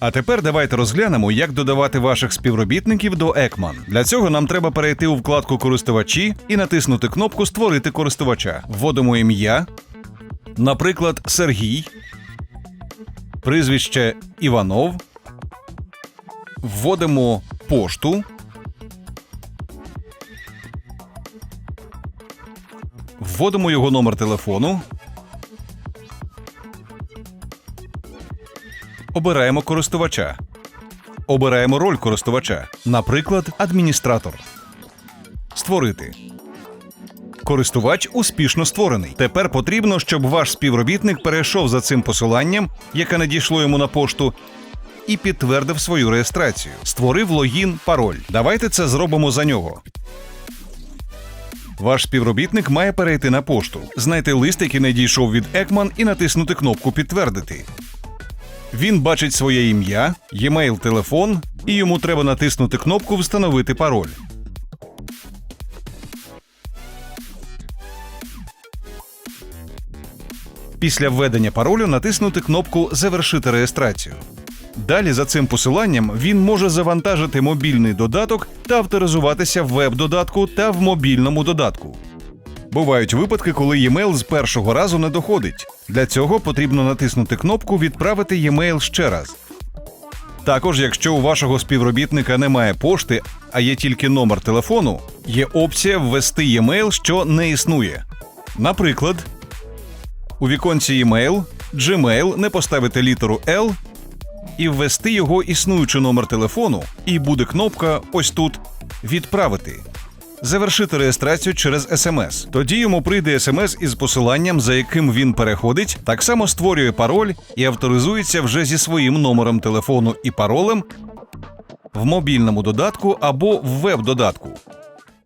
А тепер давайте розглянемо, як додавати ваших співробітників до Екман. Для цього нам треба перейти у вкладку Користувачі і натиснути кнопку Створити користувача. Вводимо ім'я, наприклад, Сергій, прізвище Іванов. Вводимо пошту. Вводимо його номер телефону. Обираємо користувача. Обираємо роль користувача, наприклад, адміністратор. Створити. Користувач успішно створений. Тепер потрібно, щоб ваш співробітник перейшов за цим посиланням, яке надійшло йому на пошту, і підтвердив свою реєстрацію. Створив логін, пароль. Давайте це зробимо за нього. Ваш співробітник має перейти на пошту, знайти лист, який надійшов від Екман, і натиснути кнопку Підтвердити. Він бачить своє ім'я, e-mail, телефон, і йому треба натиснути кнопку Встановити пароль. Після введення паролю натиснути кнопку Завершити реєстрацію. Далі за цим посиланням він може завантажити мобільний додаток та авторизуватися в веб-додатку та в мобільному додатку. Бувають випадки, коли e-mail з першого разу не доходить. Для цього потрібно натиснути кнопку Відправити e-mail ще раз. Також, якщо у вашого співробітника немає пошти, а є тільки номер телефону, є опція ввести e-mail, що не існує. Наприклад, у віконці e-mail, Gmail не поставити літеру L і ввести його існуючий номер телефону, і буде кнопка ось тут Відправити. Завершити реєстрацію через смс. Тоді йому прийде смс із посиланням, за яким він переходить, так само створює пароль і авторизується вже зі своїм номером телефону і паролем в мобільному додатку або в веб-додатку.